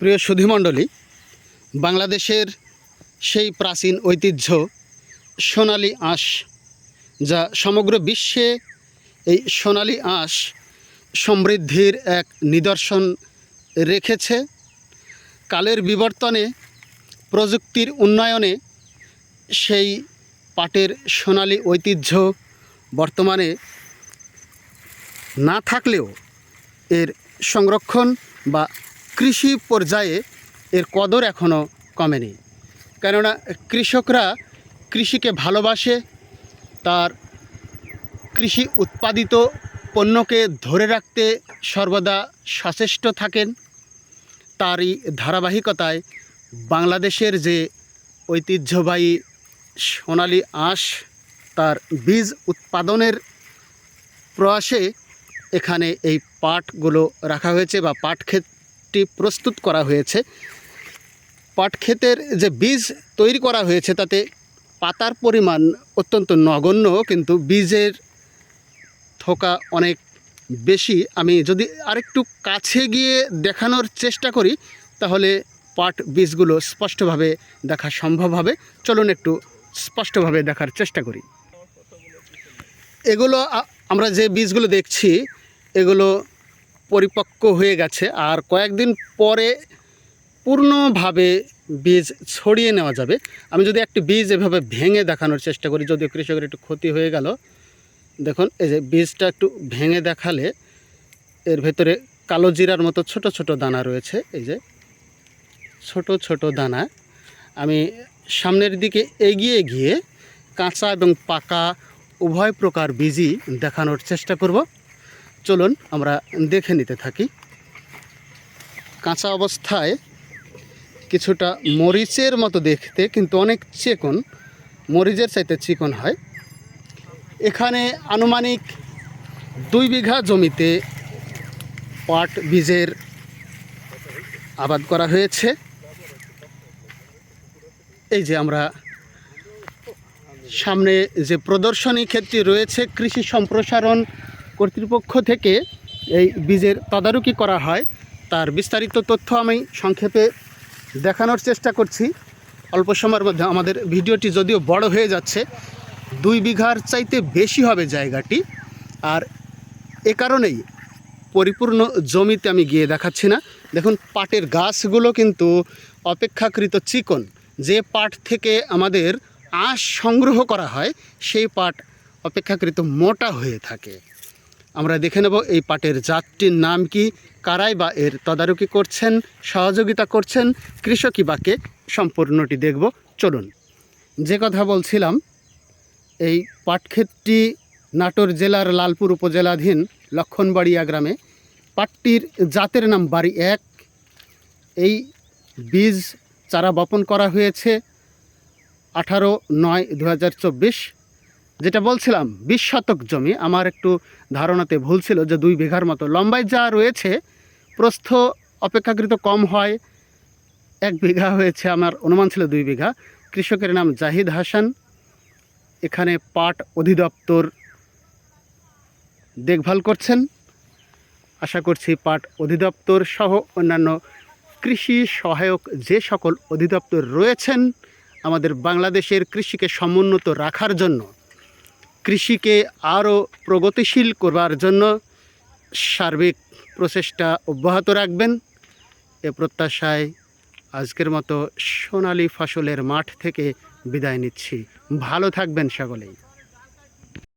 প্রিয় সুধীমণ্ডলী, বাংলাদেশের সেই প্রাচীন ঐতিহ্য সোনালি আঁশ যা সমগ্র বিশ্বে এই সোনালি আঁশ সমৃদ্ধির এক নিদর্শন রেখেছে। কালের বিবর্তনে, প্রযুক্তির উন্নয়নে সেই পাটের সোনালি ঐতিহ্য বর্তমানে না থাকলেও এর সংরক্ষণ বা কৃষি পর্যায়ে এর কদর এখনও কমেনি। কেননা কৃষকরা কৃষিকে ভালোবাসে, তার কৃষি উৎপাদিত পণ্যকে ধরে রাখতে সর্বদা সচেষ্ট থাকেন। তারই ধারাবাহিকতায় বাংলাদেশের যে ঐতিহ্যবাহী সোনালি আঁশ, তার বীজ উৎপাদনের প্রয়াসে এখানে এই পাটগুলো রাখা হয়েছে বা পাট ক্ষেতটি প্রস্তুত করা হয়েছে। পাট ক্ষেতের যে বীজ তৈরি করা হয়েছে, তাতে পাতার পরিমাণ অত্যন্ত নগণ্য, কিন্তু বীজের থোকা অনেক বেশি। আমি যদি আরেকটু কাছে গিয়ে দেখানোর চেষ্টা করি, তাহলে পাট বীজগুলো স্পষ্টভাবে দেখা সম্ভব হবে। চলুন একটু স্পষ্টভাবে দেখার চেষ্টা করি। এগুলো আমরা যে বীজগুলো দেখছি, এগুলো পরিপক্ক হয়ে গেছে। আর কয়েকদিন পরে পূর্ণভাবে বীজ ছড়িয়ে নেওয়া যাবে। আমি যদি একটি বীজ এভাবে ভেঙে দেখানোর চেষ্টা করি, যদিও কৃষকের একটু ক্ষতি হয়ে গেল। দেখুন, এই যে বীজটা একটু ভেঙে দেখালে এর ভেতরে কালো জিরার মতো ছোট ছোট দানা রয়েছে। এই যে ছোট ছোট দানা। আমি সামনের দিকে এগিয়ে গিয়ে কাঁচা এবং পাকা উভয় প্রকার বীজই দেখানোর চেষ্টা করব। চলুন আমরা দেখে নিতে থাকি। কাঁচা অবস্থায় কিছুটা মরিচের মতো দেখতে, কিন্তু অনেক চিকন। মরিচের চাইতে চিকন হয়। এখানে আনুমানিক দুই বিঘা জমিতে পাট বীজের আবাদ করা হয়েছে। এই যে আমরা সামনে যে প্রদর্শনী ক্ষেত্রে রয়েছে, কৃষি সম্প্রসারণ কর্তৃপক্ষ থেকে এই বীজের তদারকি করা হয়। তার বিস্তারিত তথ্য আমি সংক্ষেপে দেখানোর চেষ্টা করছি। অল্প সময়ের মধ্যে আমাদের ভিডিওটি যদিও বড় হয়ে যাচ্ছে, দুই বিঘার চাইতে বেশি হবে জায়গাটি। আর এ কারণেই পরিপূর্ণ জমিতে আমি গিয়ে দেখাচ্ছি না। দেখুন, পাটের গাছগুলো কিন্তু অপেক্ষাকৃত চিকন। যে পাট থেকে আমাদের আঁশ সংগ্রহ করা হয়, সেই পাট অপেক্ষাকৃত মোটা হয়ে থাকে। আমরা দেখে নেব এই পাটের জাতটির নাম কি, কারাই বা এর তদারকি করছেন, সহযোগিতা করছেন, কৃষকই বাকে সম্পূর্ণটি দেখব, চলুন। যে কথা বলছিলাম, এই পাটক্ষেতটি নাটোর জেলার লালপুর উপজেলাধীন লক্ষণবাড়িয়া গ্রামে। পাটটির জাতের নাম বাড়ি এক। এই বীজ চারা বপন করা হয়েছে আঠারো নয় দু যেটা বলছিলাম, বিশ শতক জমি, আমার একটু ধারণাতে ভুল ছিল যে দুই বিঘার মতো। লম্বায় যা রয়েছে, প্রস্থ অপেক্ষাকৃত কম হয়। এক বিঘা হয়েছে, আমার অনুমান ছিল দুই বিঘা। কৃষকের নাম জাহিদ হাসান। এখানে পাট অধিদপ্তর দেখভাল করছেন। আশা করছি পাট অধিদপ্তর সহ অন্যান্য কৃষি সহায়ক যে সকল অধিদপ্তর রয়েছেন, আমাদের বাংলাদেশের কৃষিকে সমুন্নত রাখার জন্য কৃষিকে আরও প্রগতিশীল করবার জন্য সার্বিক প্রচেষ্টা অব্যাহত রাখবেন। এ প্রত্যাশায় আজকের মতো সোনালী ফসলের মাঠ থেকে বিদায় নিচ্ছি। ভালো থাকবেন সকলেই।